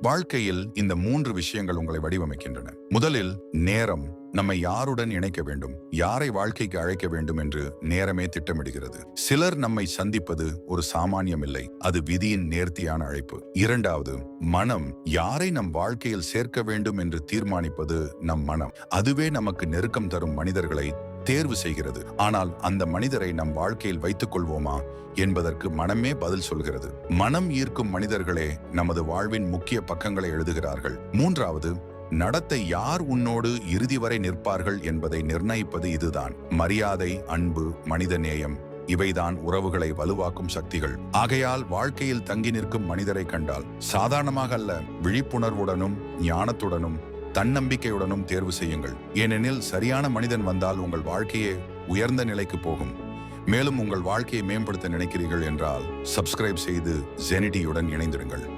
வாழ்க்கையில் இந்த மூன்று விஷயங்கள் உங்களை வடிவமைக்கின்றன. முதலில் நேரம். நம்மை யாருடன் இணைக்க வேண்டும்? யாரை வாழ்க்கைக்கு அழைக்க வேண்டும் என்று நேரமே திட்டமிடுகிறது. சிலர் நம்மை சந்திப்பது ஒரு சாமானியம் இல்லை. அது விதியின் நேர்த்தியான அழைப்பு. இரண்டாவது மனம். யாரை நம் வாழ்க்கையில் சேர்க்க வேண்டும் என்று தீர்மானிப்பது நம் மனம். அதுவே நமக்கு நெருக்கம் தரும் மனிதர்களை தேர்வு செய்கிறது. ஆனால் அந்த மனிதரை நம் வாழ்க்கையில் வைத்துக் கொள்வோமா? என்பதற்கு மனமே பதில் சொல்கிறது. மனம் ஈர்க்கும் மனிதர்களே நமது வாழ்வின் முக்கிய பக்கங்களை எழுதுகிறார்கள். மூன்றாவது நடத்தை யார் உன்னோடு இறுதி வரை நிற்பார்கள் என்பதை நிர்ணயிப்பது இதுதான். மரியாதை அன்பு மனிதநேயம் இவைதான் உறவுகளை வலுவாக்கும் சக்திகள். ஆகையால் வாழ்க்கையில் தங்கி நிற்கும் மனிதரை கண்டால் சாதாரணமாக அல்ல விழிப்புணர்வுடனும் ஞானத்துடனும் தன்னம்பிக்கையுடனும் தேர்வு செய்யுங்கள். ஏனெனில் சரியான மனிதன் வந்தால் உங்கள் வாழ்க்கையே உயர்ந்த நிலைக்கு போகும். மேலும் உங்கள் வாழ்க்கையை மேம்படுத்த நினைக்கிறீர்கள் என்றால் சப்ஸ்கிரைப் செய்து ஜெனிடியுடன் இணைந்திருங்கள்.